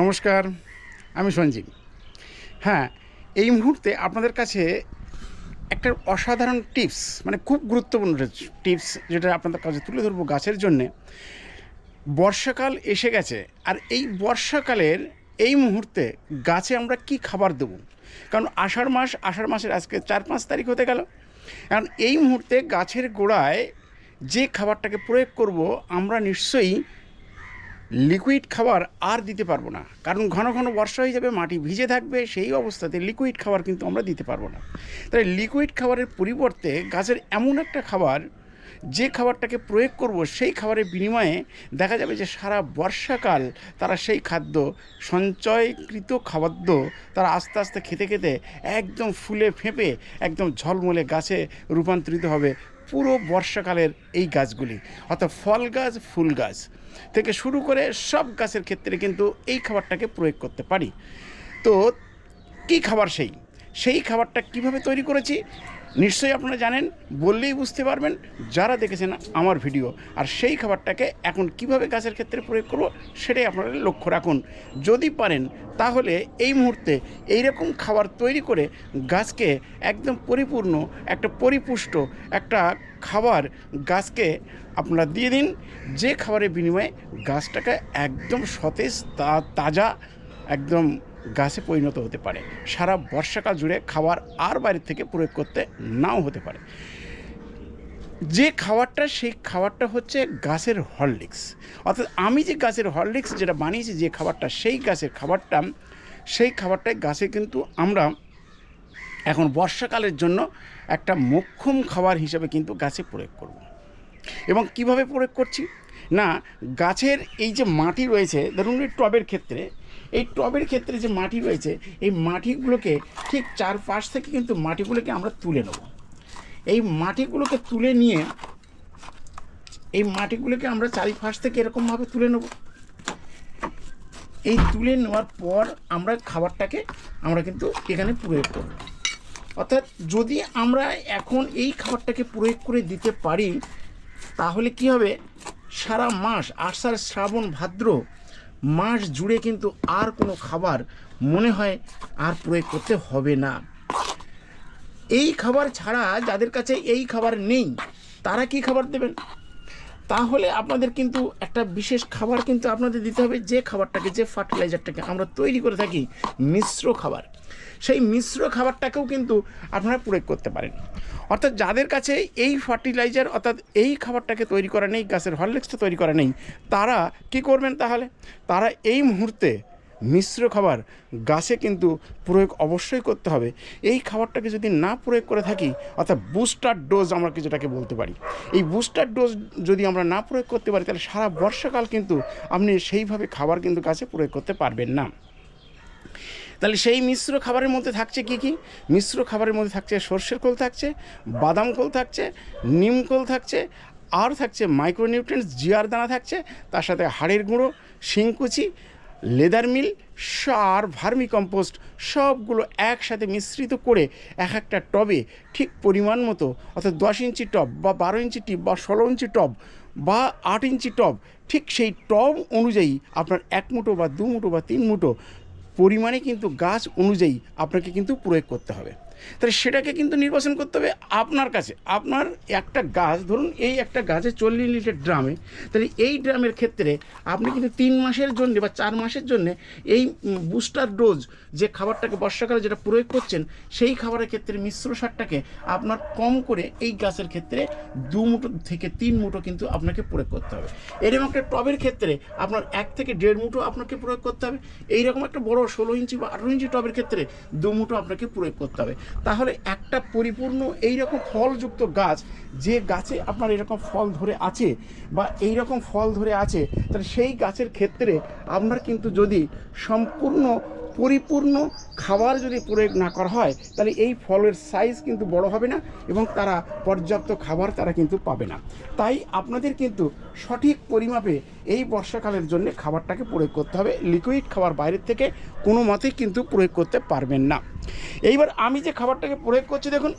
নমস্কার, আমি সঞ্জীব। হ্যাঁ এই মুহূর্তে আপনাদের কাছে একটা অসাধারণ টিপস মানে খুব গুরুত্বপূর্ণ টিপস যেটা আপনাদের কাছে তুলে ধরবো গাছের জন্যে। বর্ষাকাল এসে গেছে, আর এই বর্ষাকালের এই মুহূর্তে গাছে আমরা কি খাবার দেবো? কারণ আষাঢ় মাস, আষাঢ় মাসের আজকে চার পাঁচ তারিখ হতে গেল। কারণ এই মুহূর্তে গাছের গোড়ায় যে খাবারটাকে প্রয়োগ করব, আমরা নিশ্চয়ই লিকুইড খাবার আর দিতে পারব না। কারণ ঘন ঘন বর্ষা হয়ে যাবে, মাটি ভিজে থাকবে, সেই অবস্থাতে লিকুইড খাবার কিন্তু আমরা দিতে পারব না। তাই লিকুইড খাবারের পরিবর্তে গাছের এমন একটা খাবার, যে খাবারটাকে প্রয়োগ করব সেই খাবারের বিনিময়ে দেখা যাবে যে সারা বর্ষাকাল তারা সেই খাদ্য, সঞ্চয়কৃত খাদ্য তারা আস্তে আস্তে খেতে খেতে একদম ফুলে ফেঁপে, একদম ঝলমলে গাছে রূপান্তরিত হবে। পুরো বর্ষাকালের এই গাছগুলি, অর্থাৎ ফল গাছ, ফুল গাছ থেকে শুরু করে সব গাছের ক্ষেত্রে কিন্তু এই খাবারটাকে প্রয়োগ করতে পারি। তো কী খাবার সেই? সেই খাবারটা কীভাবে তৈরি করেছি? নিশ্চয়ই আপনারা জানেন, বললেই বুঝতে পারবেন, যারা দেখেছেন আমার ভিডিও, আর সেই খাবারটাকে এখন কীভাবে গাছের ক্ষেত্রে প্রয়োগ করব সেটাই আপনারা লক্ষ্য রাখুন। যদি পারেন, তাহলে এই মুহূর্তে এই রকম খাবার তৈরি করে গাছকে একদম পরিপূর্ণ, একটা পরিপুষ্ট, একটা খাবার গাছকে আপনারা দিয়ে দিন। যে খাবারের বিনিময়ে গাছটাকে একদম সতেজ তাজা, একদম গাছে পরিণত হতে পারে। সারা বর্ষাকাল জুড়ে খাবার আর বাইরের থেকে প্রয়োগ করতে নাও হতে পারে। যে খাবারটা, সেই খাবারটা হচ্ছে গাছের হরলিক্স। অর্থাৎ আমি যে গাছের হরলিক্স যেটা বানিয়েছি, যে খাবারটা, সেই গাছের খাবারটা, সেই খাবারটাই গাছে কিন্তু আমরা এখন বর্ষাকালের জন্য একটা মোক্ষম খাবার হিসাবে কিন্তু গাছে প্রয়োগ করব। এবং কীভাবে প্রয়োগ করছি? না, গাছের এই যে মাটি রয়েছে, ধরুন এই টবের ক্ষেত্রে, এই টবের ক্ষেত্রে যে মাটি রয়েছে, এই মাটিগুলোকে ঠিক চারপাশ থেকে কিন্তু মাটিগুলোকে আমরা তুলে নেব। এই মাটিগুলোকে তুলে নিয়ে, এই মাটিগুলোকে আমরা চারিপাশ থেকে এরকমভাবে তুলে নেব। এই তুলে নেওয়ার পর আমরা খাবারটাকে আমরা কিন্তু এখানে প্রয়োগ করব। অর্থাৎ যদি আমরা এখন এই খাবারটাকে প্রয়োগ করে দিতে পারি, তাহলে কি হবে? সারা মাস আষাঢ় শ্রাবণ ভাদ্র মাস জুড়ে কিন্তু আর কোনো খাবার মনে হয় আর প্রয়োগ করতে হবে না। এই খাবার ছাড়া যাদের কাছে এই খাবার নেই, তারা কি খাবার দেবেন? তাহলে আপনাদের কিন্তু একটা বিশেষ খাবার কিন্তু আপনাদের দিতে হবে, যে খাবারটাকে, যে ফার্টিলাইজারটাকে আমরা তৈরি করে থাকি, মিশ্র খাবার। সেই মিশ্র খাবারটাকেও কিন্তু আপনারা প্রয়োগ করতে পারেন। অর্থাৎ যাদের কাছে এই ফার্টিলাইজার অর্থাৎ এই খাবারটাকে তৈরি করা নেই গাছের হরলিক্সটা তৈরি করা নেই, তারা কি করবেন তাহলে? তারা এই মুহূর্তে মিশ্র খাবার গাছে কিন্তু প্রয়োগ অবশ্যই করতে হবে। এই খাবারটাকে যদি না প্রয়োগ করে থাকি, অর্থাৎ বুস্টার ডোজ আমরা কি যেটাকে বলতে পারি? এই বুস্টার ডোজ যদি আমরা না প্রয়োগ করতে পারি, তাহলে সারা বর্ষাকাল কিন্তু আপনি সেইভাবে খাবার কিন্তু গাছে প্রয়োগ করতে পারবেন না। তাহলে সেই মিশ্র খাবারের মধ্যে থাকছে কি কি? মিশ্র খাবারের মধ্যে থাকছে সর্ষের খোল থাকছে, বাদাম খোল থাকছে, নিম খোল থাকছে, আর থাকছে মাইক্রোনিউট্রিয়েন্টস জিয়ার দানা থাকছে, তার সাথে হাড়ের গুঁড়ো, শিংকুচি, লেদার মিল, সার ভার্মি কম্পোস্ট সবগুলো একসাথে মিশ্রিত করে এক একটা টবে ঠিক পরিমাণ মতো, অর্থাৎ দশ ইঞ্চি টব বা বারো ইঞ্চি টিপ বা ষোলো ইঞ্চি টব বা আট ইঞ্চি টব, ঠিক সেই টব অনুযায়ী আপনার এক মুঠো বা দু মুঠো বা তিন মুঠো পরিমাণে কিন্তু গাছ অনুযায়ী আপনাকে কিন্তু প্রয়োগ করতে হবে। তাহলে সেটাকে কিন্তু নির্বাচন করতে হবে আপনার কাছে। আপনার একটা গাছ, ধরুন এই একটা গাছে চল্লিশ লিটার ড্রামে, তাহলে এই ড্রামের ক্ষেত্রে আপনি কিন্তু তিন মাসের জন্য বা চার মাসের জন্য এই বুস্টার ডোজ যে খাবারটাকে বর্ষাকালে যেটা প্রয়োগ করছেন, সেই খাবারের ক্ষেত্রে মিশ্র সারটাকে আপনার কম করে এই গাছের ক্ষেত্রে দু মুঠো থেকে তিন মুঠো কিন্তু আপনাকে প্রয়োগ করতে হবে। এরকম একটা টবের ক্ষেত্রে আপনার এক থেকে দেড় মুঠো আপনাকে প্রয়োগ করতে হবে। এইরকম একটা বড় ষোলো ইঞ্চি বা আঠেরো ইঞ্চি টবের ক্ষেত্রে দু মুঠো আপনাকে প্রয়োগ করতে হবে। তাহলে একটা পরিপূর্ণ এই এইরকম ফলযুক্ত গাছ, যে গাছে আপনার এরকম ফল ধরে আছে বা এই রকম ফল ধরে আছে, তাহলে সেই গাছের ক্ষেত্রে আপনার কিন্তু যদি সম্পূর্ণ পরিপূর্ণ খাবার যদি প্রয়োগ না করা হয়, তাহলে এই ফলের সাইজ কিন্তু বড় হবে না এবং তারা পর্যাপ্ত খাবার তারা কিন্তু পাবে না। তাই আপনাদের কিন্তু সঠিক পরিমাপে এই বর্ষাকালের জন্য খাবারটাকে প্রয়োগ করতে হবে। লিকুইড খাবার বাইরের থেকে কোনো মতেই কিন্তু প্রয়োগ করতে পারবেন না। এইবার আমি যে খাবারটাকে প্রয়োগ করছি, দেখুন,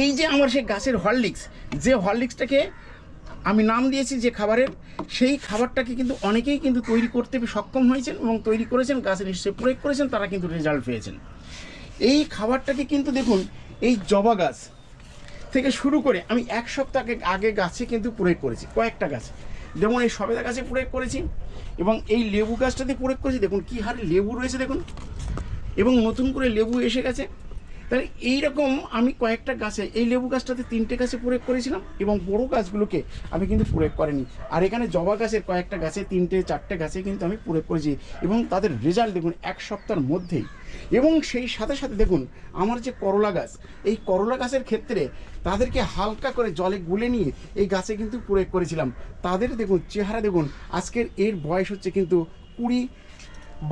এই যে আমার সেই গাছের হরলিক্স যে হরলিক্সটাকে আমি নাম দিয়েছি যে খাবারের, সেই খাবারটাকে কিন্তু অনেকেই কিন্তু তৈরি করতে সক্ষম হয়েছেন এবং তৈরি করেছেন, গাছে নিশ্চয়ই প্রয়োগ করেছেন, তারা কিন্তু রেজাল্ট পেয়েছেন। এই খাবারটাকে কিন্তু দেখুন, এই জবা গাছ থেকে শুরু করে, আমি এক সপ্তাহ আগে গাছে কিন্তু প্রয়োগ করেছি, কয়েকটা গাছ। যেমন এই সবেদা গাছে প্রয়োগ করেছি এবং এই লেবু গাছটাতে প্রয়োগ করেছি, দেখুন কী হারে লেবু রয়েছে দেখুন। এবং নতুন করে লেবু এসে গেছে। তাহলে এইরকম আমি কয়েকটা গাছে, এই লেবু গাছটাতে তিনটে গাছে প্রয়োগ করেছিলাম এবং বড় গাছগুলোকে আমি কিন্তু প্রয়োগ করিনি। আর এখানে জবা গাছের কয়েকটা গাছে, তিনটে, চারটে গাছে কিন্তু আমি প্রয়োগ করেছি এবং তাদের রেজাল্ট দেখুন এক সপ্তাহের মধ্যেই। এবং সেই সাথে সাথে দেখুন, আমার যে করলা গাছ, এই করলা গাছের ক্ষেত্রে তাদেরকে হালকা করে জলে গুলে নিয়ে এই গাছে কিন্তু প্রয়োগ করেছিলাম। তাদের দেখুন, চেহারা দেখুন, আজকের এর বয়স হচ্ছে কিন্তু কুড়ি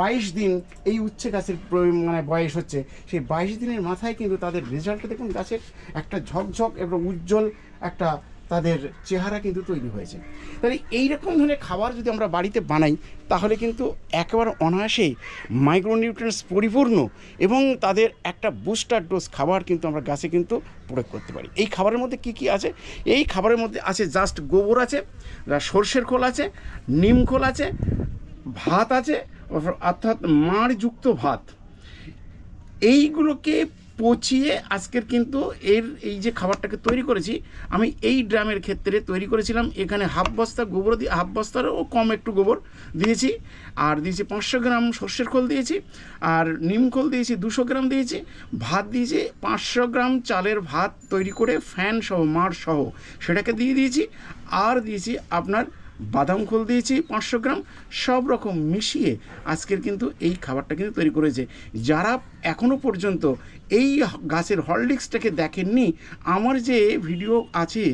বাইশ দিন এই উচ্ছে গাছের মানে বয়স হচ্ছে। সেই বাইশ দিনের মাথায় কিন্তু তাদের রেজাল্টটা দেখুন, গাছের একটা ঝকঝক এবং উজ্জ্বল একটা তাদের চেহারা কিন্তু তৈরি হয়েছে। তাহলে এইরকম ধরনের খাবার যদি আমরা বাড়িতে বানাই, তাহলে কিন্তু একেবারে অনায়াসেই মাইক্রোনিউট্রিয়েন্টস পরিপূর্ণ এবং তাদের একটা বুস্টার ডোজ খাবার কিন্তু আমরা গাছে কিন্তু প্রয়োগ করতে পারি। এই খাবারের মধ্যে কি কি আছে? এই খাবারের মধ্যে আছে জাস্ট গোবর আছে সর্ষের খোল আছে, নিম খোল আছে, ভাত আছে অর্থাৎ মাড়যুক্ত ভাত। এইগুলোকে পচিয়ে আজকের কিন্তু এর এই যে খাবারটাকে তৈরি করেছি, আমি এই ড্রামের ক্ষেত্রে তৈরি করেছিলাম। এখানে হাফ বস্তা গোবর দিয়ে হাফ বস্তারও কম একটু গোবর দিয়েছি। আর দিয়েছি পাঁচশো গ্রাম সর্ষের খোল দিয়েছি। আর নিম খোল দিয়েছি দুশো গ্রাম দিয়েছি। ভাত দিয়েছি পাঁচশো গ্রাম চালের ভাত তৈরি করে ফ্যান সহ সহ, সেটাকে দিয়ে দিয়েছি। আর দিয়েছি আপনার বাদাম খোল দিয়েছি, পাঁচশো গ্রাম, সব রকম মিশিয়ে আজকের কিন্তু এই খাবারটা কিন্তু তৈরি করেছে। যারা এখনও পর্যন্ত এই গাছের হরলিক্সটাকে দেখেননি, আমার যে ভিডিও আছে,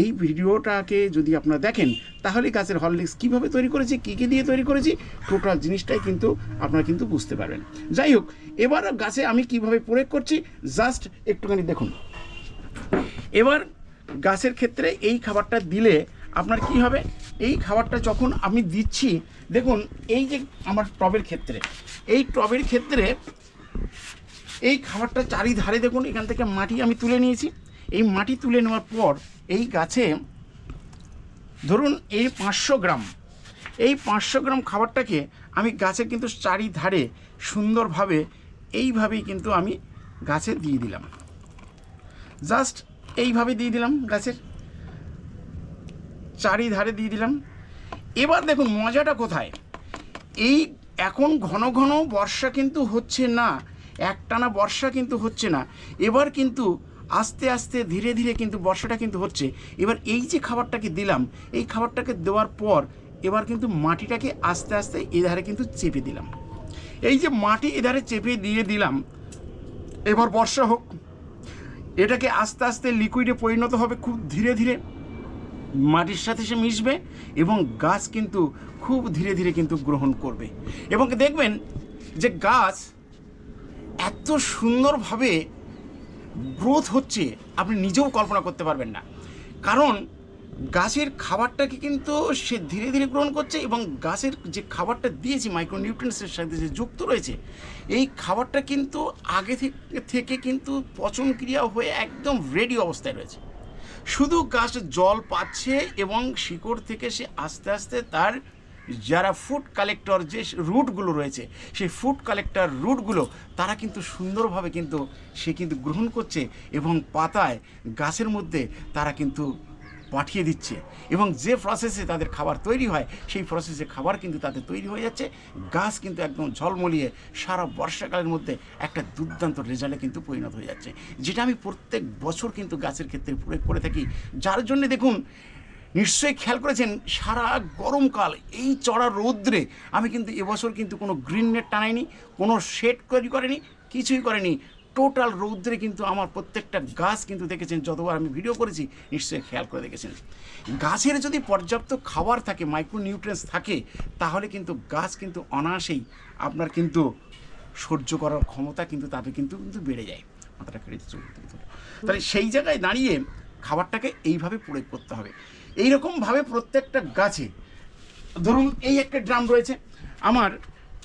এই ভিডিওটাকে যদি আপনারা দেখেন, তাহলে গাছের হরলিক্স কীভাবে তৈরি করেছি, কী কী দিয়ে তৈরি করেছি, টোটাল জিনিসটাই কিন্তু আপনারা কিন্তু বুঝতে পারবেন। যাই হোক, এবার গাছে আমি কীভাবে প্রয়োগ করছি, জাস্ট একটুখানি দেখুন। এবার গাছের ক্ষেত্রে এই খাবারটা দিলে আপনার কি হবে? এই খাবারটা যখন আমি দিচ্ছি, দেখুন, এই যে আমার টবের ক্ষেত্রে, এই টবের ক্ষেত্রে এই খাবারটা চারিধারে দেখুন, এখান থেকে মাটি আমি তুলে নিয়েছি। এই মাটি তুলে নেওয়ার পর এই গাছে ধরুন এই পাঁচশো গ্রাম, এই পাঁচশো গ্রাম খাবারটাকে আমি গাছে কিন্তু চারিধারে সুন্দরভাবে এইভাবেই কিন্তু আমি গাছে দিয়ে দিলাম। জাস্ট এইভাবে দিয়ে দিলাম গাছের। চারিধারে দিয়ে দিলাম। এবার দেখুন, মজাটা কোথায়? এই এখন ঘন ঘন বর্ষা কিন্তু হচ্ছে না, একটানা বর্ষা কিন্তু হচ্ছে না। এবার কিন্তু আস্তে আস্তে ধীরে ধীরে কিন্তু বর্ষাটা কিন্তু হচ্ছে। এবার এই যে খাবারটাকে দিলাম, এই খাবারটাকে দেওয়ার পর এবার কিন্তু মাটিটাকে আস্তে আস্তে এধারে কিন্তু চেপে দিলাম। এই যে মাটি এধারে চেপে দিয়ে দিলাম, এবার বর্ষা হোক। এটাকে আস্তে আস্তে লিকুইডে পরিণত হবে খুব ধীরে ধীরে। মাটির সাথে সে মিশবে এবং গাছ কিন্তু খুব ধীরে ধীরে কিন্তু গ্রহণ করবে। এবং দেখবেন যে গাছ এত সুন্দরভাবে গ্রোথ হচ্ছে, আপনি নিজেও কল্পনা করতে পারবেন না। কারণ গাছের খাবারটাকে কিন্তু সে ধীরে ধীরে গ্রহণ করছে এবং গাছের যে খাবারটা দিয়েছি মাইক্রোনিউট্রিয়েন্টসের সাথে যে যুক্ত রয়েছে, এই খাবারটা কিন্তু আগে থেকে থেকে কিন্তু পচন ক্রিয়া হয়ে একদম রেডি অবস্থায় রয়েছে। শুধু গাছ জল পাচ্ছে এবং শিকড় থেকে সে আস্তে আস্তে তার যারা ফুড কালেক্টর যে রুটগুলো রয়েছে, সেই ফুড কালেক্টর রুটগুলো তারা কিন্তু সুন্দরভাবে কিন্তু সে কিন্তু গ্রহণ করছে এবং পাতায় গাছের মধ্যে তারা কিন্তু পাঠিয়ে দিচ্ছে এবং যে প্রসেসে তাদের খাবার তৈরি হয়, সেই প্রসেসে খাবার কিন্তু তাদের তৈরি হয়ে যাচ্ছে। গাছ কিন্তু একদম ঝলমলিয়ে সারা বর্ষাকালের মধ্যে একটা দুর্দান্ত রেজাল্টে কিন্তু পরিণত হয়ে যাচ্ছে। যেটা আমি প্রত্যেক বছর কিন্তু গাছের ক্ষেত্রে প্রয়োগ করে থাকি। যার জন্য দেখুন, নিশ্চয়ই খেয়াল করেছেন, সারা গরমকাল এই চড়া রৌদ্রে আমি কিন্তু এবছর কিন্তু কোনো গ্রিন নেট টানাইনি, কোনো শেড তৈরি করেনি, কিছুই করেনি। টোটাল রৌদ্রে কিন্তু আমার প্রত্যেকটা গাছ কিন্তু দেখেছেন, যতবার আমি ভিডিও করেছি, নিশ্চয়ই খেয়াল করে দেখেছেন। গাছের যদি পর্যাপ্ত খাবার থাকে মাইক্রোনিউট্রিয়েন্টস থাকে, তাহলে কিন্তু গাছ কিন্তু অনায়াসেই আপনার কিন্তু সহ্য করার ক্ষমতা কিন্তু তাদের কিন্তু কিন্তু বেড়ে যায়। মাথাটা কেটে তাহলে সেই জায়গায় দাঁড়িয়ে খাবারটাকে এইভাবে প্রয়োগ করতে হবে। এইরকমভাবে প্রত্যেকটা গাছে, ধরুন এই একটা ড্রাম রয়েছে, আমার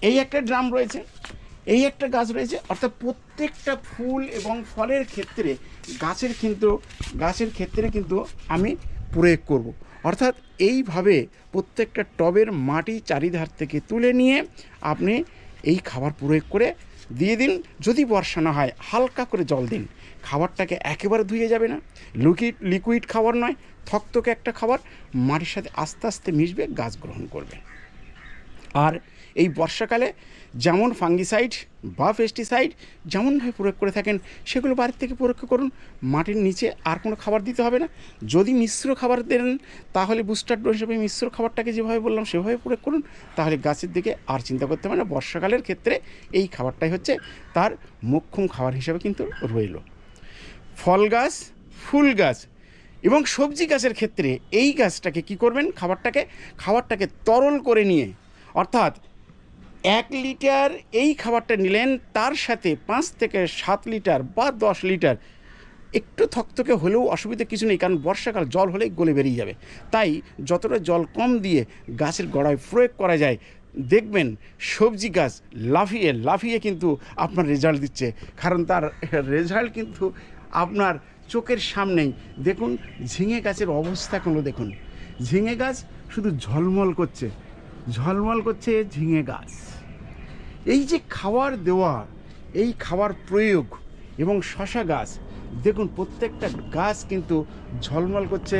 এই একটা ড্রাম রয়েছে এই একটা গাছ রয়েছে, অর্থাৎ প্রত্যেকটা ফুল এবং ফলের ক্ষেত্রে গাছের কিন্তু, গাছের ক্ষেত্রে কিন্তু আমি প্রয়োগ করব। অর্থাৎ এইভাবে প্রত্যেকটা টবের মাটি চারিধার থেকে তুলে নিয়ে আপনি এই খাবার প্রয়োগ করে দিয়ে দিন। যদি বর্ষা না হয়, হালকা করে জল দিন। খাবারটাকে একেবারে ধুয়ে যাবে না। লিকুইড লিকুইড খাবার নয়, থকথকে একটা খাবার। মাটির সাথে আস্তে আস্তে মিশবে, গাছ গ্রহণ করবে। আর এই বর্ষাকালে যেমন ফাঙ্গিসাইড বা পেস্টিসাইড যেমনভাবে প্রয়োগ করে থাকেন, সেগুলো বাড়ির থেকে প্রয়োগ করুন। মাটির নিচে আর কোনো খাবার দিতে হবে না। যদি মিশ্র খাবার দেন, তাহলে বুস্টার ডোজ হিসেবে মিশ্র খাবারটাকে যেভাবে বললাম, সেভাবে প্রয়োগ করুন। তাহলে গাছের দিকে আর চিন্তা করতে হবে না। বর্ষাকালের ক্ষেত্রে এই খাবারটাই হচ্ছে তার মোক্ষম খাবার হিসেবে কিন্তু রইল। ফল গাছ, ফুল গাছ এবং সবজি গাছের ক্ষেত্রে এই গাছটাকে কি করবেন? খাবারটাকে খাবারটাকে তরল করে নিয়ে, অর্থাৎ এক লিটার এই খাবারটা নিলেন, তার সাথে পাঁচ থেকে সাত লিটার বা দশ লিটার। একটু থকথকে হলেও অসুবিধা কিছু নেই, কারণ বর্ষাকাল জল হলেই গলে বেরিয়ে যাবে। তাই যতটা জল কম দিয়ে গাছের গোড়ায় প্রয়োগ করা যায়, দেখবেন সবজি গাছ লাফিয়ে লাফিয়ে কিন্তু আপনার রেজাল্ট দিচ্ছে। কারণ তার রেজাল্ট কিন্তু আপনার চোখের সামনেই। দেখুন, ঝিঙে গাছের অবস্থাগুলো দেখুন। ঝিঙে গাছ শুধু ঝলমল করছে। ঝলমল করছে ঝিঙে গাছ। এই যে খাবার দেওয়া এই খাবার প্রয়োগ এবং শশা গাছ, দেখুন প্রত্যেকটা গাছ কিন্তু ঝলমল করছে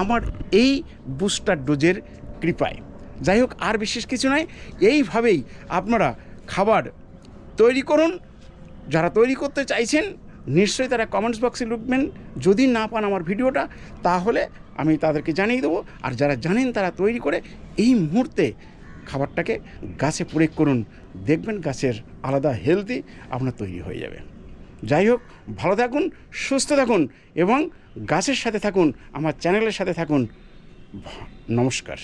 আমার এই বুস্টার ডোজের কৃপায়। যাই হোক, আর বিশেষ কিছু নয়, এইভাবেই আপনারা খাবার তৈরি করুন। যারা তৈরি করতে চাইছেন, নিশ্চয়ই তারা কমেন্টস বক্সে লিখবেন। যদি না পান আমার ভিডিওটা, তাহলে আমি তাদেরকে জানিয়ে দেবো। আর যারা জানেন তারা তৈরি করে এই মুহূর্তে খাবারটাকে গাছে প্রয়োগ করুন। দেখবেন গাছের আলাদা হেলদি আপনার তৈরি হয়ে যাবে। যাই হোক, ভালো থাকুন, সুস্থ থাকুন এবং গাছের সাথে থাকুন, আমার চ্যানেলের সাথে থাকুন। নমস্কার।